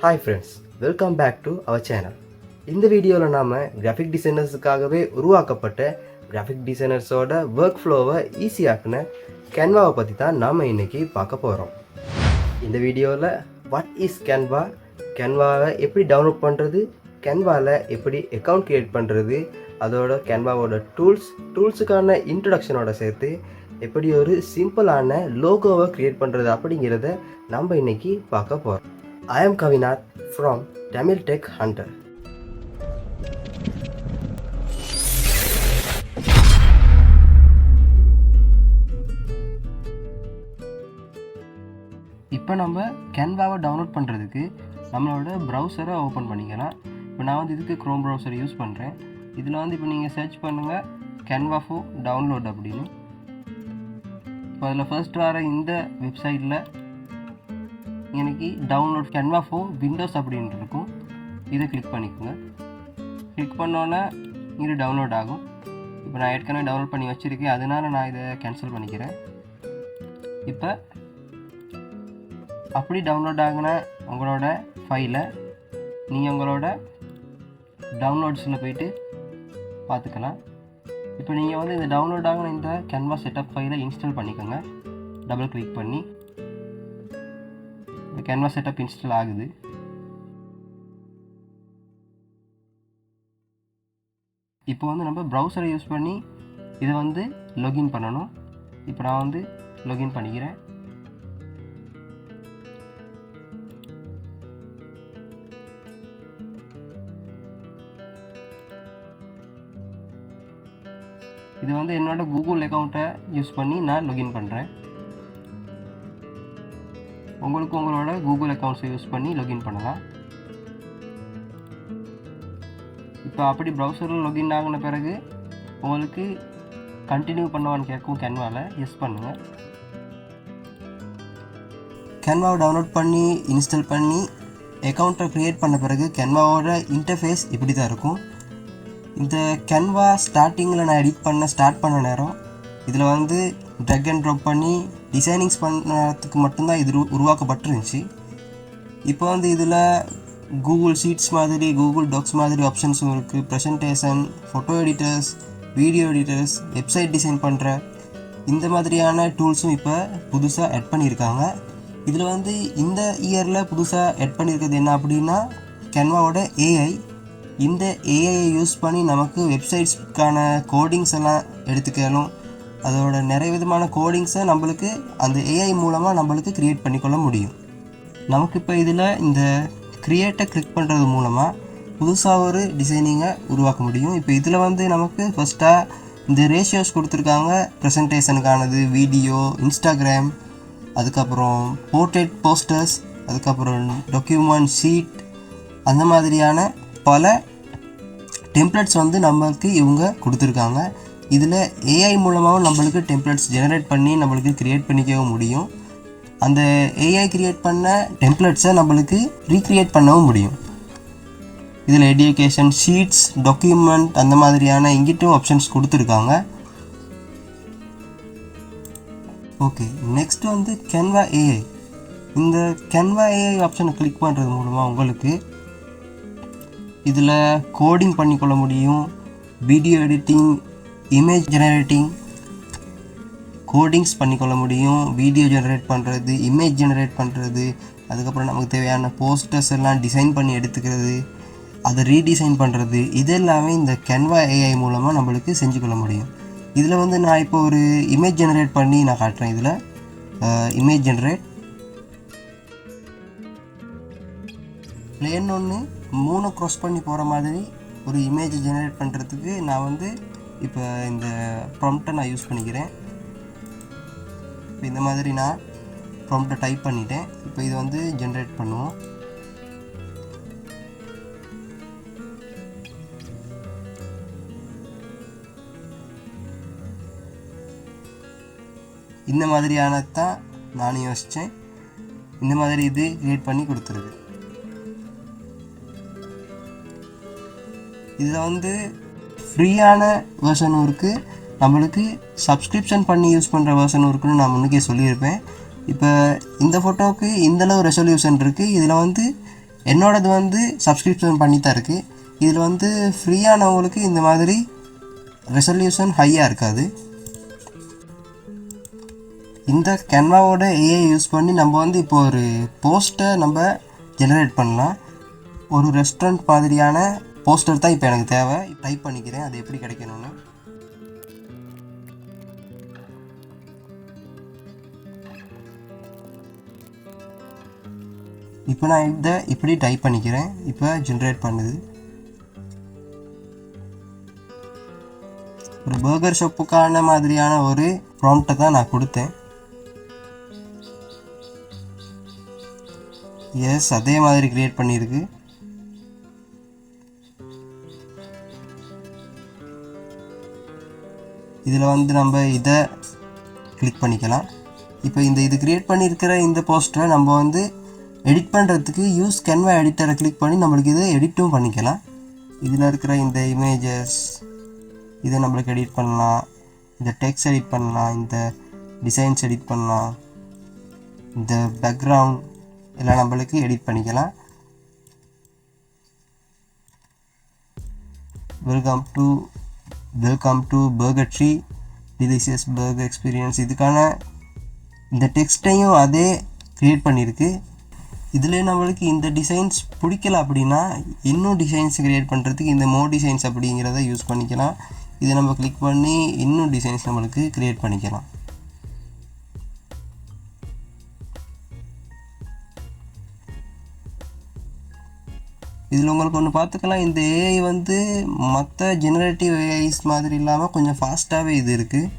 Hi friends welcome back to our channel இந்த வீடியோவில் நாம் கிராஃபிக் டிசைனர்ஸுக்காகவே உருவாக்கப்பட்ட கிராஃபிக் டிசைனர்ஸோட ஒர்க் ஃப்ளோவை ஈஸியாக்குன கேன்வாவை பற்றி தான் நாம் இன்னைக்கு பார்க்க போகிறோம் இந்த வீடியோவில் வாட் இஸ் கேன்வா கேன்வாவை எப்படி டவுன்லோட் பண்ணுறது கேன்வாவில் எப்படி அக்கௌண்ட் க்ரியேட் பண்ணுறது அதோட கேன்வாவோட டூல்ஸ் டூல்ஸுக்கான இன்ட்ரடக்ஷனோட சேர்த்து எப்படி ஒரு சிம்பிளான லோகோவை க்ரியேட் பண்ணுறது அப்படிங்கிறத நம்ம இன்னைக்கு பார்க்க போகிறோம் I am Kavinar from Tamil tech hunter இப்போ நம்ம கேன்வாவை டவுன்லோட் பண்ணுறதுக்கு நம்மளோட ப்ரௌசரை ஓப்பன் பண்ணிக்கலாம். இப்போ நான் வந்து இதுக்கு க்ரோம் ப்ரௌசர் யூஸ் பண்ணுறேன் இதில் வந்து இப்போ நீங்கள் சர்ச் பண்ணுங்கள் கேன்வா ஃபோ டவுன்லோட் அப்படின்னு. இப்போ அதில் ஃபர்ஸ்ட் வர இந்த வெப்சைட்டில் எனக்கு டவுன்லோட் கேன்வா ஃபோ விண்டோஸ் அப்படின்ட்டு இருக்கும். இதை கிளிக் பண்ணிக்கோங்க. கிளிக் பண்ணோன்னே இது டவுன்லோட் ஆகும். இப்போ நான் ஏற்கனவே டவுன்லோட் பண்ணி வச்சுருக்கேன். அதனால நான் இதை கேன்சல் பண்ணிக்கிறேன். இப்போ அப்படி டவுன்லோட் ஆகின உங்களோட ஃபைலை நீங்கள் உங்களோட டவுன்லோட்ஸில் போயிட்டு பார்த்துக்கலாம். இப்போ நீங்கள் வந்து இந்த டவுன்லோட் ஆகின இந்த கேன்வா செட்டப் ஃபைலை இன்ஸ்டால் பண்ணிக்கோங்க. டபுள் கிளிக் பண்ணி. இந்த கேன்வா செட்டப் இன்ஸ்டால் ஆகுது. இப்போ வந்து நம்ம ப்ரௌசரை யூஸ் பண்ணி இதை வந்து லொகின் பண்ணணும். இப்போ நான் வந்து லொகின் பண்ணிக்கிறேன். இது வந்து என்னோட கூகுள் அக்கௌண்ட்டை யூஸ் பண்ணி நான் லொகின் பண்ணுறேன் உங்களுக்கு உங்களோட கூகுள் அக்கௌண்ட்ஸை யூஸ் பண்ணி லாகின் பண்ணலாம் இப்போ அப்படி ப்ரௌசரில் லாகின் ஆகின பிறகு உங்களுக்கு கண்டினியூ பண்ணுவான்னு கேட்கும் கேன்வாவில் எஸ் பண்ணுங்கள் கேன்வாவை டவுன்லோட் பண்ணி இன்ஸ்டால் பண்ணி அக்கௌண்ட்டை க்ரியேட் பண்ண பிறகு கேன்வாவோட இன்டர்ஃபேஸ் இப்படி தான் இருக்கும். இந்த கேன்வா ஸ்டார்டிங்கில் நான் எடிட் பண்ண ஸ்டார்ட் பண்ண நேரம் இதில் வந்து ட்ரக் அண்ட் ட்ராப் பண்ணி டிசைனிங்ஸ் பண்ணுறதுக்கு மட்டும்தான் இது உருவாக்கப்பட்டிருந்துச்சு. இப்போ வந்து இதில் கூகுள் ஷீட்ஸ் மாதிரி கூகுள் டாக்ஸ் மாதிரி ஆப்ஷன்ஸும் இருக்குது presentation photo editors video editors website design பண்ணுற இந்த மாதிரியான டூல்ஸும் இப்போ புதுசாக ஆட் பண்ணியிருக்காங்க இதில் வந்து இந்த இயரில் புதுசாக ஆட் பண்ணியிருக்கிறது என்ன அப்படின்னா கென்வாவோட ஏஐ இந்த ஏஐயை யூஸ் பண்ணி நமக்கு வெப்சைட்ஸ்க்கான கோடிங்ஸ் எல்லாம் எடுத்துக்கலும் அதோட நிறைய விதமான கோடிங்ஸை நம்மளுக்கு அந்த ஏஐ மூலமாக நம்மளுக்கு க்ரியேட் பண்ணிக்கொள்ள முடியும். நமக்கு இப்போ இதில் இந்த க்ரியேட்டை கிளிக் பண்ணுறது மூலமாக புதுசாக ஒரு டிசைனிங்கை உருவாக்க முடியும். இப்போ இதில் வந்து நமக்கு ஃபஸ்ட்டாக இந்த ரேஷியோஸ் கொடுத்துருக்காங்க. ப்ரெசன்டேஷனுக்கானது வீடியோ இன்ஸ்டாகிராம் அதுக்கப்புறம் போர்ட்ரேட் போஸ்டர்ஸ் அதுக்கப்புறம் டாக்குமெண்ட் ஷீட் அந்த மாதிரியான பல டெம்ப்ளெட்ஸ் வந்து நமக்கு இவங்க கொடுத்துருக்காங்க. இதில் ஏஐ மூலமாகவும் நம்மளுக்கு டெம்ப்ளேட்ஸ் ஜெனரேட் பண்ணி நம்மளுக்கு க்ரியேட் பண்ணிக்கவும் முடியும். அந்த ஏஐ கிரியேட் பண்ண டெம்ப்ளேட்ஸை நம்மளுக்கு ரீக்ரியேட் பண்ணவும் முடியும். இதில் எடியூகேஷன் ஷீட்ஸ் டாக்குமெண்ட் அந்த மாதிரியான இங்கிட்டும் ஆப்ஷன்ஸ் கொடுத்துருக்காங்க. ஓகே நெக்ஸ்ட் வந்து கென்வா ஏஐ இந்த கேன்வா ஏஐ ஆப்ஷனை கிளிக் பண்ணுறது மூலமாக உங்களுக்கு இதில் கோடிங் பண்ணிக்கொள்ள முடியும். Video editing image generating codings பண்ணிக்கொள்ள முடியும் வீடியோ ஜெனரேட் பண்ணுறது இமேஜ் ஜெனரேட் பண்ணுறது அதுக்கப்புறம் நமக்கு தேவையான போஸ்டர்ஸ் எல்லாம் டிசைன் பண்ணி எடுத்துக்கிறது அதை ரீடிசைன் பண்ணுறது இது எல்லாமே இந்த கென்வா ஏஐ மூலமாக நம்மளுக்கு செஞ்சு கொள்ள முடியும். இதில் வந்து நான் இப்போ ஒரு இமேஜ் ஜெனரேட் பண்ணி நான் காட்டுறேன் இதில். இமேஜ் ஜெனரேட் பிளேன் ஒன்று மூணு க்ராஸ் பண்ணி போகிற மாதிரி ஒரு இமேஜ் ஜெனரேட் பண்ணுறதுக்கு நான் வந்து இப்போ இந்த ப்ராம்ப்டை நான் யூஸ் பண்ணிக்கிறேன். இப்போ இந்த மாதிரி நான் ப்ராம்ப்டை டைப் பண்ணிட்டேன். இப்போ இது வந்து ஜென்ரேட் பண்ணுவோம். இந்த மாதிரியானது தான் நானும் யோசித்தேன் இந்த மாதிரி இது கிரியேட் பண்ணி கொடுத்துருக்கு இதில் வந்து ஃப்ரீயான வேர்ஷனும் இருக்குது நம்மளுக்கு சப்ஸ்கிரிப்ஷன் பண்ணி யூஸ் பண்ணுற வேர்ஷனும் இருக்குன்னு நான் முன்னுக்கே சொல்லியிருப்பேன். இப்போ இந்த ஃபோட்டோவுக்கு இந்தளவு ரெசல்யூஷன் இருக்குது இதில் வந்து என்னோடது வந்து சப்ஸ்கிரிப்ஷன் பண்ணி தான் இருக்குது இதில் வந்து ஃப்ரீயானவங்களுக்கு இந்த மாதிரி ரெசல்யூஷன் ஹையாக இருக்காது. இந்த கேன்வாவோட ஏஐ யூஸ் பண்ணி நம்ம வந்து இப்போ ஒரு போஸ்ட்டை நம்ம ஜெனரேட் பண்ணலாம். ஒரு ரெஸ்டாரண்ட் மாதிரியான போஸ்டர் தான் இப்போ எனக்கு தேவை. டைப் பண்ணிக்கிறேன். அது எப்படி கிடைக்கணும்னு. இப்போ நான் இதை இப்படி டைப் பண்ணிக்கிறேன். இப்போ ஜென்ரேட் பண்ணுது. ஒரு பர்கர் ஷாப்புக்கான மாதிரியான ஒரு ப்ராம்ப்டை தான் நான் கொடுத்தேன். எஸ் அதே மாதிரி கிரியேட் பண்ணியிருக்கு. இதில் வந்து நம்ம இதை கிளிக் பண்ணிக்கலாம். இப்போ இந்த இது க்ரியேட் பண்ணியிருக்கிற இந்த போஸ்டரை நம்ம வந்து எடிட் பண்ணுறதுக்கு யூஸ் கேன்வா எடிட்டரை கிளிக் பண்ணி நம்மளுக்கு இதை எடிட்டும் பண்ணிக்கலாம். இதில் இருக்கிற இந்த இமேஜஸ் இதை நம்மளுக்கு எடிட் பண்ணலாம். இந்த டெக்ஸ்ட் எடிட் பண்ணலாம் இந்த டிசைன்ஸ் எடிட் பண்ணலாம். இந்த பேக்ரவுண்ட் எல்லாம் நம்மளுக்கு எடிட் பண்ணிக்கலாம். Welcome to welcome to burger tree delicious burger experience இதுக்கான இந்த டெக்ஸ்ட்டையும் அதே க்ரியேட் பண்ணியிருக்கு இதில் நம்மளுக்கு இந்த டிசைன்ஸ் பிடிக்கல அப்படின்னா இன்னும் டிசைன்ஸ் க்ரியேட் பண்ணுறதுக்கு இந்த மோ டிசைன்ஸ் அப்படிங்கிறத யூஸ் பண்ணிக்கலாம். இதை நம்ம கிளிக் பண்ணி இன்னும் டிசைன்ஸ் நம்மளுக்கு க்ரியேட் பண்ணிக்கலாம். இதில் உங்களுக்கு ஒன்று பார்த்துக்கலாம். இந்த ஏஐ வந்து மற்ற ஜெனரேட்டிவ் ஏஐஸ் மாதிரி இல்லாமல் கொஞ்சம் ஃபாஸ்ட்டாகவே இது இருக்குது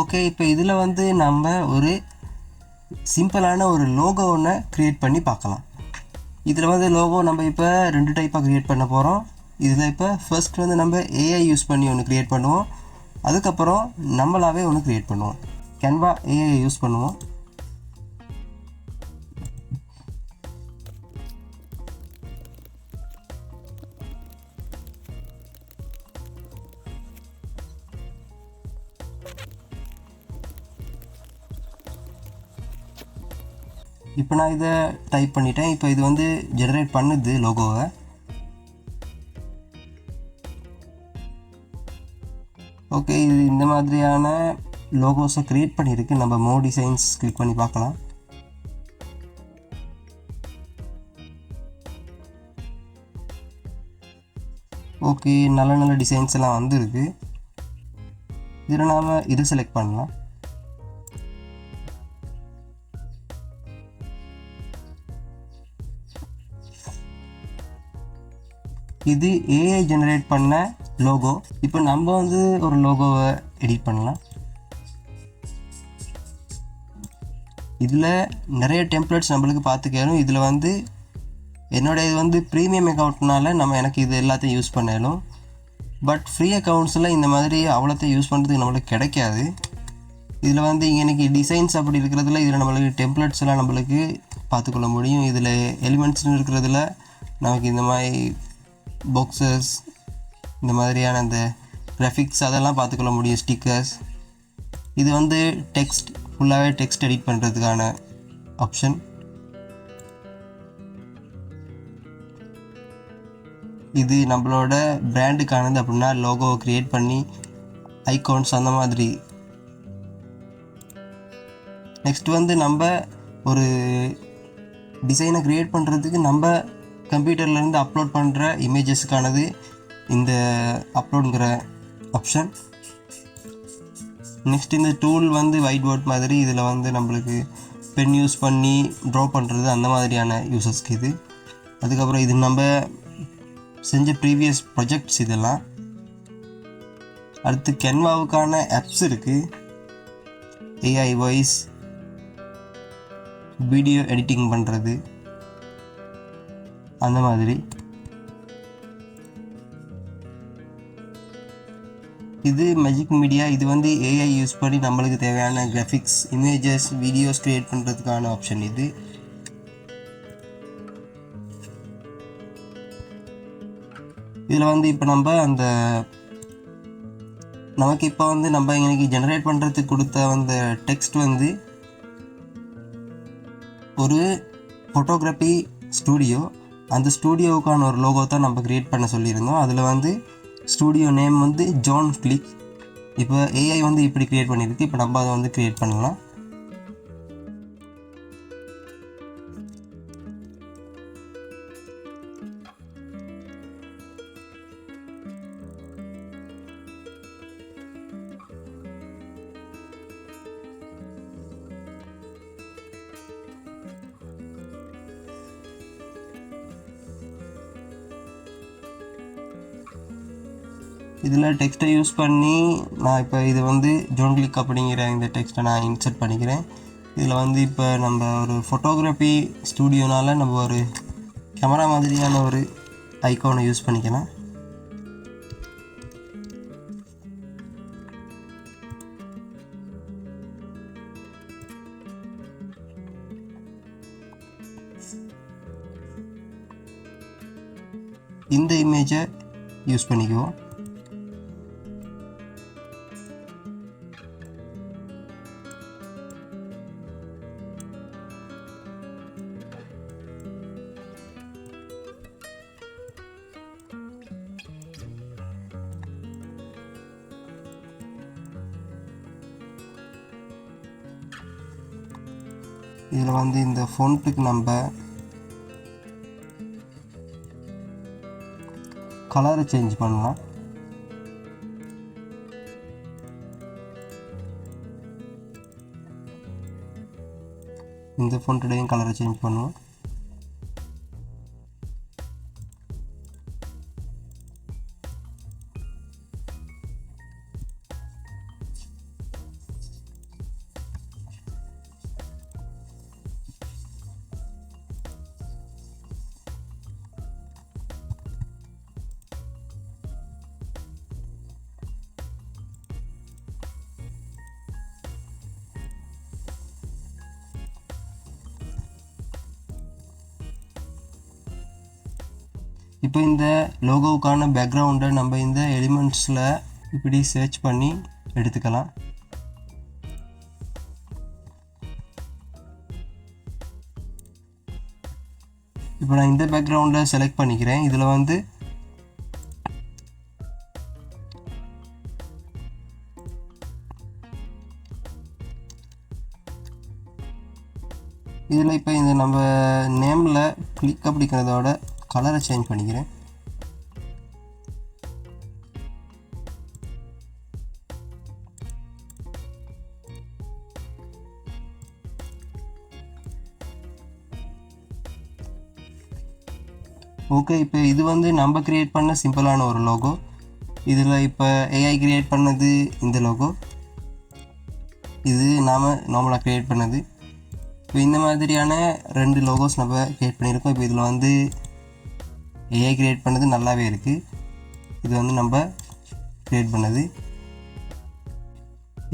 ஓகே இப்போ இதில் வந்து நம்ம ஒரு சிம்பிளான ஒரு லோகோ ஒன்று க்ரியேட் பண்ணி பார்க்கலாம். இதில் வந்து லோகோ நம்ம இப்போ ரெண்டு டைப்பாக க்ரியேட் பண்ண போகிறோம் இதில் இப்போ ஃபர்ஸ்ட் வந்து நம்ம ஏஐ யூஸ் பண்ணி ஒன்று க்ரியேட் பண்ணுவோம். அதுக்கப்புறம் நம்மளாவே ஒன்று க்ரியேட் பண்ணுவோம். கேன்வா ஏஐ யூஸ் பண்ணுவோம். இப்போ நான் இதை டைப் பண்ணிட்டேன். இப்போ இது வந்து ஜெனரேட் பண்ணுது லோகோவை ஓகே இது இந்த மாதிரியான லோகோஸை க்ரியேட் பண்ணியிருக்கு. நம்ம மோ டிசைன்ஸ் கிளிக் பண்ணி பார்க்கலாம். ஓகே நல்ல நல்ல டிசைன்ஸ் எல்லாம் வந்துருக்கு. இதில் நாம் இது செலக்ட் பண்ணலாம். இது ஏஐ ஜெனரேட் பண்ண லோகோ இப்போ நம்ம வந்து ஒரு லோகோவை எடிட் பண்ணலாம். இதில் நிறைய டெம்ப்ளேட்ஸ் நம்மளுக்கு பார்த்துக்கணும் இதில் வந்து என்னோடய இது வந்து ப்ரீமியம் அக்கௌண்ட்னால நம்ம எனக்கு இது எல்லாத்தையும் யூஸ் பண்ணலும். பட் ஃப்ரீ அக்கௌண்ட்ஸில் இந்த மாதிரி அவ்வளோத்தையும் யூஸ் பண்ணுறதுக்கு நம்மளுக்கு கிடைக்காது. இதில் வந்து எனக்கு டிசைன்ஸ் அப்படி இருக்கிறதுல இதில் நம்மளுக்கு டெம்ப்ளேட்ஸ் எல்லாம் நம்மளுக்கு பார்த்துக்கொள்ள முடியும். இதில் எலிமெண்ட்ஸ்னு இருக்கிறதுல நமக்கு இந்த மாதிரி பாக்ஸஸ் இந்த மாதிரியான அந்த கிராஃபிக்ஸ் அதெல்லாம் பார்த்துக்கொள்ள முடியும் ஸ்டிக்கர்ஸ் இது வந்து டெக்ஸ்ட் ஃபுல்லாகவே டெக்ஸ்ட் எடிட் பண்ணுறதுக்கான ஆப்ஷன் இது நம்மளோட பிராண்டுக்கானது அப்படின்னா லோகோவை க்ரியேட் பண்ணி ஐகான்ஸ் அந்த மாதிரி. நெக்ஸ்ட் வந்து நம்ம ஒரு டிசைனை க்ரியேட் பண்ணுறதுக்கு நம்ம கம்ப்யூட்டர்லேருந்து அப்லோட் பண்ணுற இமேஜஸ்க்கானது இந்த அப்லோடுங்கிற ஆப்ஷன் நெக்ஸ்ட் இந்த டூல் வந்து ஒயிட் போர்ட் மாதிரி இதில் வந்து நம்மளுக்கு பென் யூஸ் பண்ணி ட்ரா பண்ணுறது அந்த மாதிரியான யூசஸ்க்கு இது. அதுக்கப்புறம் இது நம்ம செஞ்ச ப்ரீவியஸ் ப்ரொஜெக்ட்ஸ் இதெல்லாம். அடுத்து கென்வாவுக்கான ஆப்ஸ் இருக்குது ஏஐ வாய்ஸ் வீடியோ எடிட்டிங் பண்ணுறது அந்த மாதிரி. இது மெஜிக் மீடியா இது வந்து ஏஐ யூஸ் பண்ணி நம்மளுக்கு தேவையான கிராஃபிக்ஸ் இமேஜஸ் வீடியோஸ் க்ரியேட் பண்ணுறதுக்கான ஆப்ஷன் இது. இதில் வந்து இப்போ நம்ம அந்த நமக்கு இப்போ வந்து நம்ம இன்னைக்கு ஜெனரேட் பண்ணுறதுக்கு கொடுத்த அந்த டெக்ஸ்ட் வந்து ஒரு ஃபோட்டோகிராஃபி ஸ்டூடியோ அந்த ஸ்டூடியோவுக்கான ஒரு லோகோ தான் நம்ம க்ரியேட் பண்ண சொல்லியிருந்தோம். அதில் வந்து ஸ்டூடியோ நேம் வந்து ஜான் கிளிக் இப்போ ஏஐ வந்து இப்படி க்ரியேட் பண்ணியிருக்கு. இப்போ நம்ம அதை வந்து க்ரியேட் பண்ணலாம். இதில் டெக்ஸ்ட்டை யூஸ் பண்ணி நான் இப்போ இது வந்து ஜோன் கிளிக் அப்படிங்கிற இந்த டெக்ஸ்ட்டை நான் இன்சர்ட் பண்ணிக்கிறேன். இதில் வந்து இப்போ நம்ம ஒரு ஃபோட்டோகிராஃபி ஸ்டூடியோனால் நம்ம ஒரு கேமரா மாதிரியான ஒரு ஐக்கோனை யூஸ் பண்ணிக்கலாம். இந்த இமேஜை யூஸ் பண்ணிக்குவோம். இதில் வந்து இந்த நம்ம கலரை சேஞ்ச் பண்ணலாம். இந்த ஃபோன்ட்டுடையும் கலரை சேஞ்ச் பண்ணுவோம். இப்போ இந்த லோகோவுக்கான பேக்ரவுண்டை நம்ம இந்த எலிமெண்ட்ஸில் இப்படி சர்ச் பண்ணி எடுத்துக்கலாம். இப்போ நான் இந்த பேக்ரவுண்டை செலக்ட் பண்ணிக்கிறேன். இதில் வந்து இதில் இப்போ இந்த நம்ம நேமில் கிளிக் அப்படிங்கிறதோட கலரை சேஞ்ச் பண்ணிக்கிறேன். ஓகே இப்போ இது வந்து நம்ம கிரியேட் பண்ண சிம்பிளான ஒரு லோகோ இதில் இப்போ ஏஐ கிரியேட் பண்ணது இந்த லோகோ இது நாம் நார்மலாக க்ரியேட் பண்ணது. இப்போ இந்த மாதிரியான ரெண்டு லோகோஸ் நம்ம க்ரியேட் பண்ணியிருக்கோம். இப்போ இதில் வந்து ஏஐ க்ரியேட் பண்ணது நல்லாவே இருக்குது இது வந்து நம்ம க்ரியேட் பண்ணது.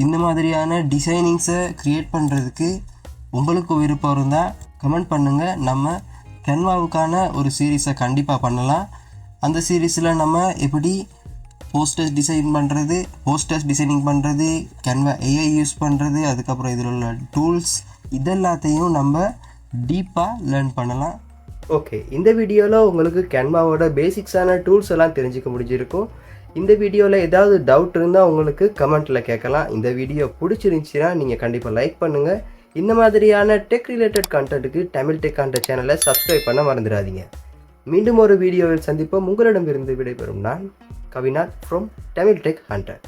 இந்த மாதிரியான டிசைனிங்ஸை க்ரியேட் பண்ணுறதுக்கு உங்களுக்கு விருப்பம் இருந்தால் கமெண்ட் பண்ணுங்கள் நம்ம கென்வாவுக்கான ஒரு சீரீஸை கண்டிப்பாக பண்ணலாம். அந்த சீரீஸில் நம்ம எப்படி போஸ்டர்ஸ் டிசைன் பண்ணுறது போஸ்டர்ஸ் டிசைனிங் பண்ணுறது கென்வா ஏஐ யூஸ் பண்ணுறது அதுக்கப்புறம் இதில் உள்ள டூல்ஸ் இதெல்லாத்தையும் நம்ம டீப்பாக லேர்ன் பண்ணலாம். ஓகே இந்த வீடியோவில் உங்களுக்கு கேன்வாவோட பேசிக்ஸான டூல்ஸ் எல்லாம் தெரிஞ்சுக்க முடிஞ்சிருக்கும். இந்த வீடியோவில் ஏதாவது டவுட் இருந்தால் உங்களுக்கு கமெண்ட்டில் கேட்கலாம். இந்த வீடியோ பிடிச்சிருந்துச்சின்னா நீங்கள் கண்டிப்பாக லைக் பண்ணுங்கள் இந்த மாதிரியான டெக் ரிலேட்டட் கண்டென்ட்டுக்கு தமிழ் டெக் கண்ட சேனலை சப்ஸ்கிரைப் பண்ண மறந்துடாதீங்க. மீண்டும் ஒரு வீடியோவில் சந்திப்போம். உங்களிடமிருந்து விடைபெறும் நான் Kavinath from Tamil tech hunter